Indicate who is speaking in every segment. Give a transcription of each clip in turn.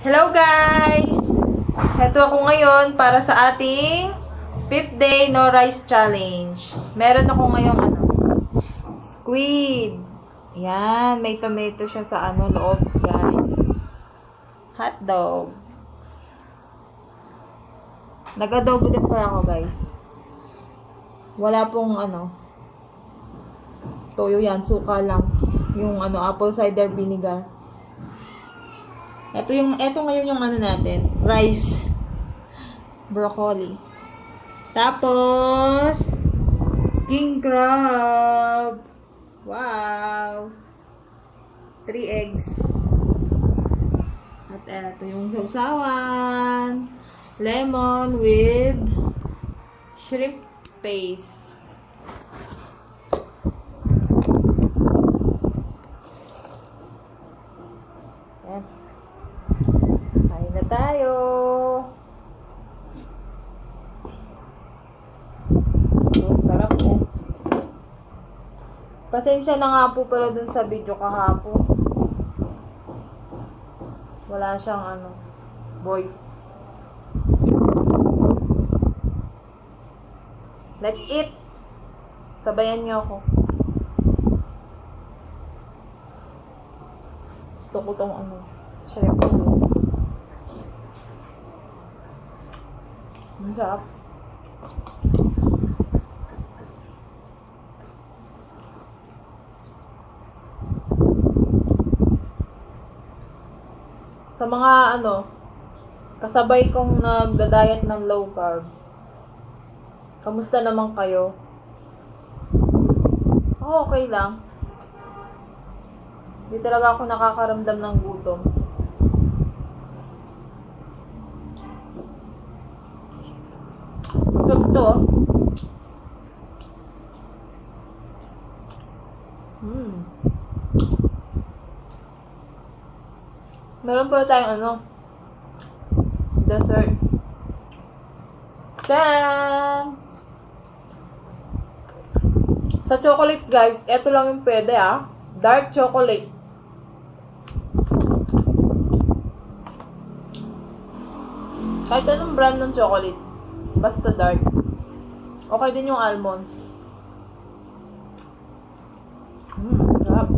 Speaker 1: Hello guys! Heto ako ngayon para sa ating 5th day no rice challenge. Meron ako ngayong ano, squid. Yan, may tomato siya sa ano loob, guys. Hot dogs. Nag-adobo din pala ako, guys. Wala pong ano, toyo yan, suka lang. Yung ano, apple cider vinegar. Ito yung ito ngayon yung ano natin, rice, broccoli. Tapos king crab. Wow. Three eggs. At eto yung sausawan. Lemon with shrimp paste. Yan. Kain na tayo. Oh, sarap po. Pasensya na nga po pala dun sa video kahapon. Wala siyang ano, voice. Let's eat! Sabayan niyo ako. Gusto ko tong ano, shrimp noodles. Ang sarap. Sa mga ano, kasabay kong nagda-diet ng low carbs. Kamusta naman kayo? Ako okay lang. Hindi talaga ako nakakaramdam ng gutom. Sarap to ah. Hmm. Meron pa tayong ano, dessert. Tan! Sa chocolates guys, eto lang yung pwede ah. Dark chocolate. Kahit anong brand ng chocolate. Basta dark. Okay din yung almonds. Mm, sarap.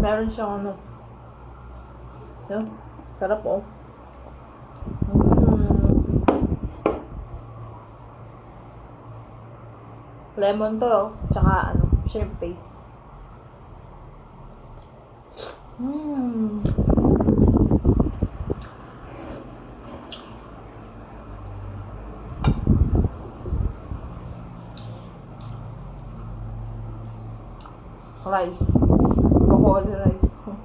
Speaker 1: Meron siyang ano. Yan. Sarap oh. Mm. Lemon to oh. Tsaka ano, shrimp paste. Mmm. Rice. Broccoli rice. Ang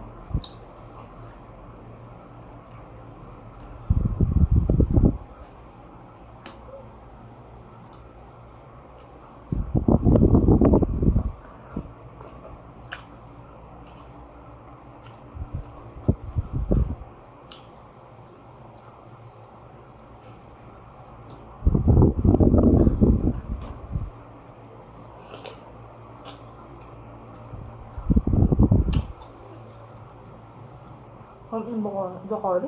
Speaker 1: yung broccoli.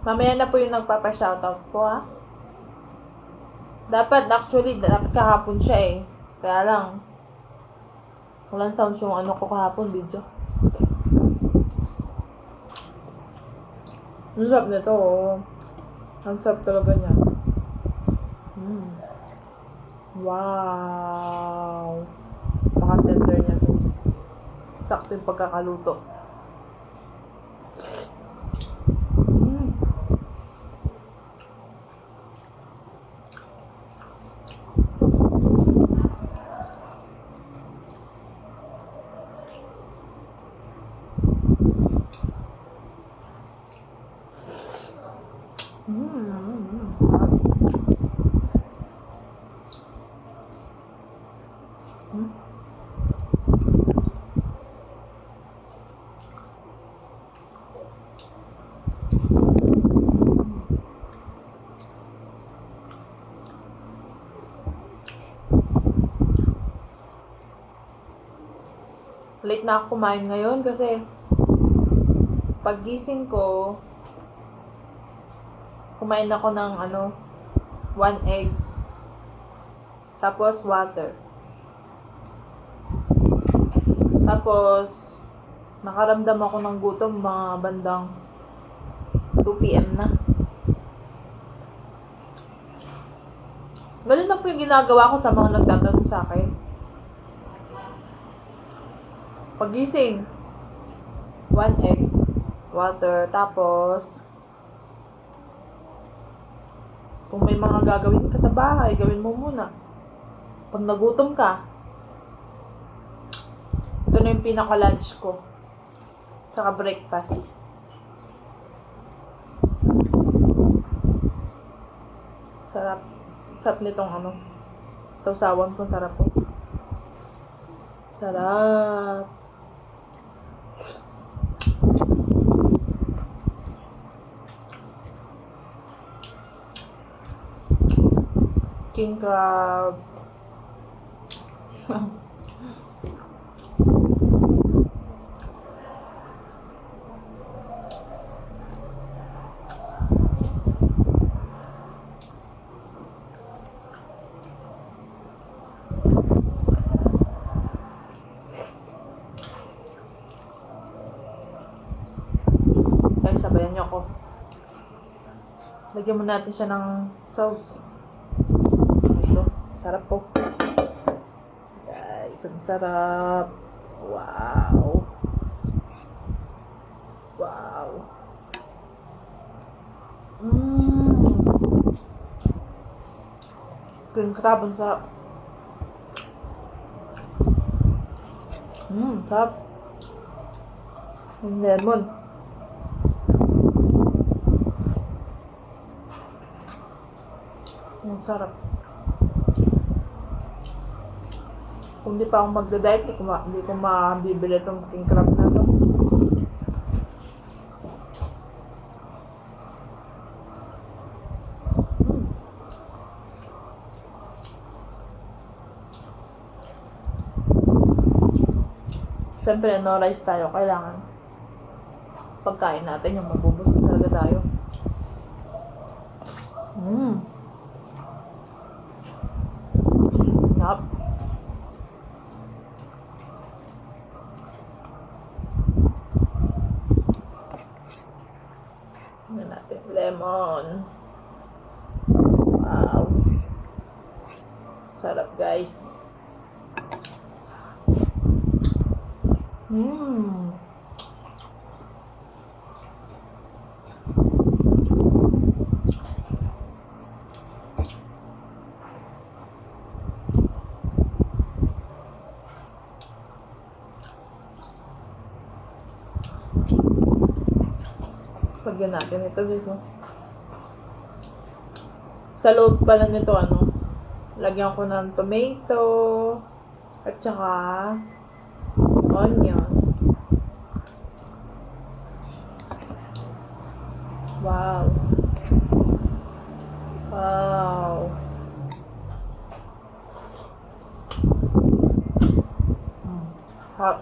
Speaker 1: Mamaya na po yung nagpapa-shoutout po ha. Dapat actually, dapat kahapon siya eh. Kaya lang, walang sounds yung ano ko kahapon video. Ang sarap nito oh. Ang sarap talaga niya. Mm. Wow! Napaka-tender niya guys. Sakto yung pagkakaluto. Mm. Mm. Mm. late na ako kumain ngayon kasi paggising ko, kumain ako ng ano, one egg. Tapos water. Tapos, nakaramdam ako ng gutom mga bandang 2 p.m. na. Ganun na po yung ginagawa ko sa mga nagtatanong sa akin. Pagising, one egg, water, tapos, kung may mga gagawin ka sa bahay, gawin mo muna. Pag nagutom ka, ito na yung pinaka-lunch ko. Saka breakfast. Sarap. Sarap nitong ano. Sausawan ko, sarap po. Sarap. King crab. Guys, sabayan niyo ako. Lagyan mo natin siya ng sauce. Sarap po. Guys, ang sarap. Wow. Wow. Mmm. Green ang sarap. Mmm, sarap. Lemon. Ang sarap. Kung di pa ako magda-diet, hindi ko, ma- hindi ko mabibili itong king crab na to. Siyempre, no rice tayo. Kailangan pagkain natin yung mabubusog talaga tayo. Mmm. Yup. Tingnan natin. Lemon. Wow. Sarap, guys. Mmm. Lagyan natin ito dito. Sa loob pala nito, ano, lagyan ko ng tomato, at saka onion. Wow. Wow. Hot.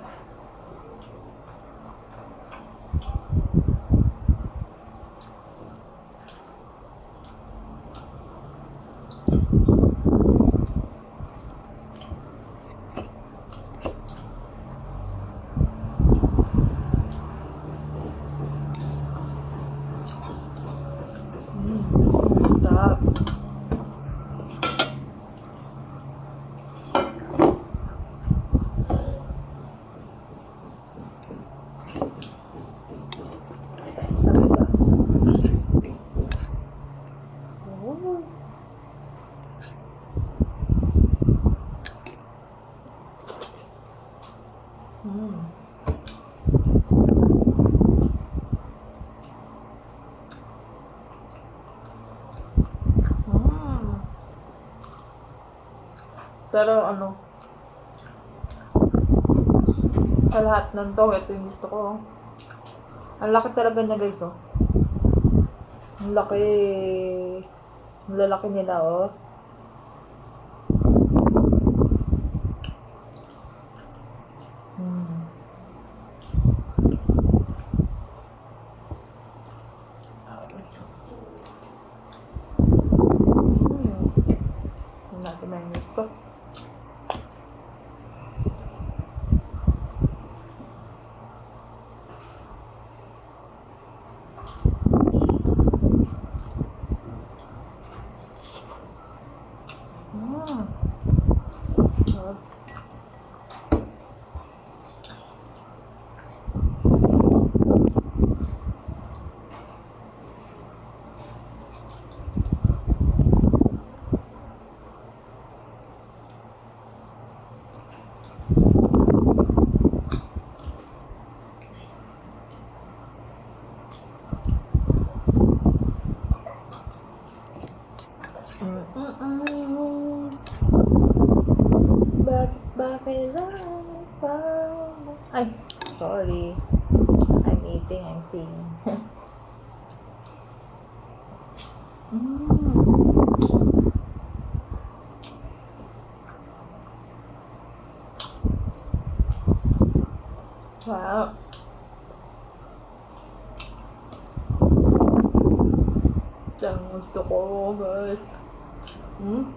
Speaker 1: Pero ano, sa lahat ng to, ito yung gusto ko. Ang laki talaga niya guys, oh. Ang laki. Ang lalaki nila, oh. Hmm. Hmm. Natin may gusto. Wow. Ito ang gusto ko, guys. Hmm?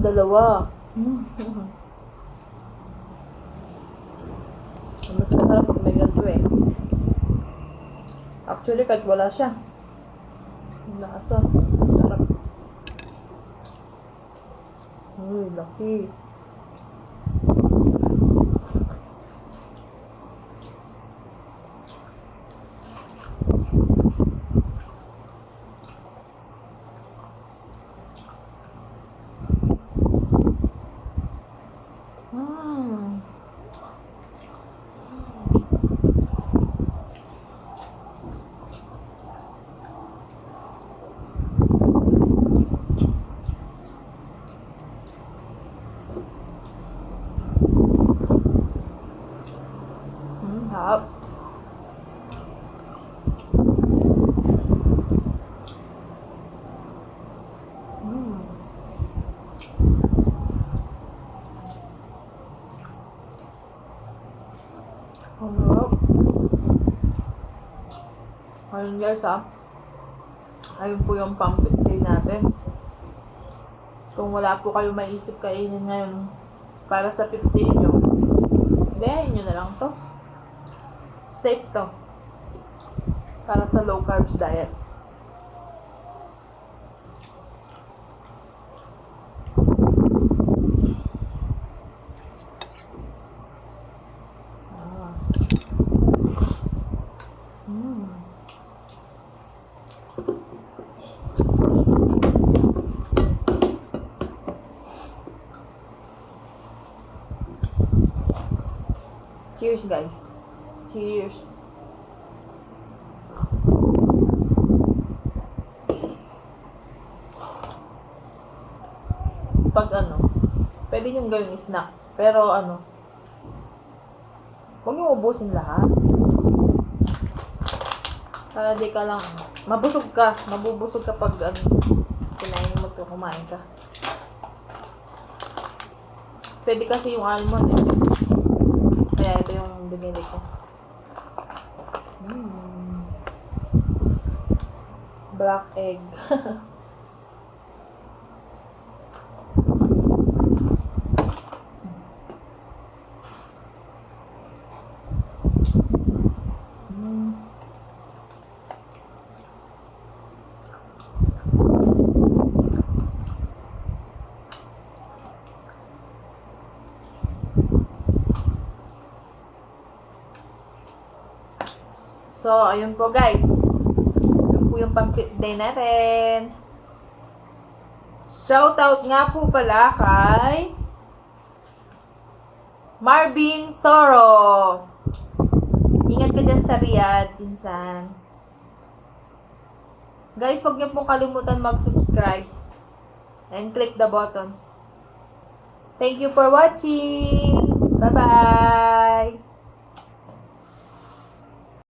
Speaker 1: Dalawa. Hmm. Mas masarap pag may ganito eh. Actually, kahit wala siya. Lasa. Sarap. Uy, laki. Mm. Mm, harap. Mm. Ang harap. Ayun guys ah. Ayun po yung pang day natin. Kung wala po kayo maisip kainin ngayon para sa 50 nyo, hindi, nyo na lang to. Safe to. Para sa low carbs diet. Ah. Mm. Cheers, guys. Cheers. Pag ano, pwede nyo gawing snacks. Pero ano, huwag nyo ubusin lahat. Para di ka lang, mabusog ka. Mabubusog ka pag ano, kinain mo ito, kumain ka. Pwede kasi yung almond eh. Binili ko. Mm. Black egg. Mm. So, ayun po guys. Yun po yung pang day natin. Shoutout nga po pala kay Marvin Soro. Ingat ka dyan sa Riyadh, pinsan. Guys, huwag niyo pong kalimutan mag-subscribe and click the button. Thank you for watching. Bye-bye.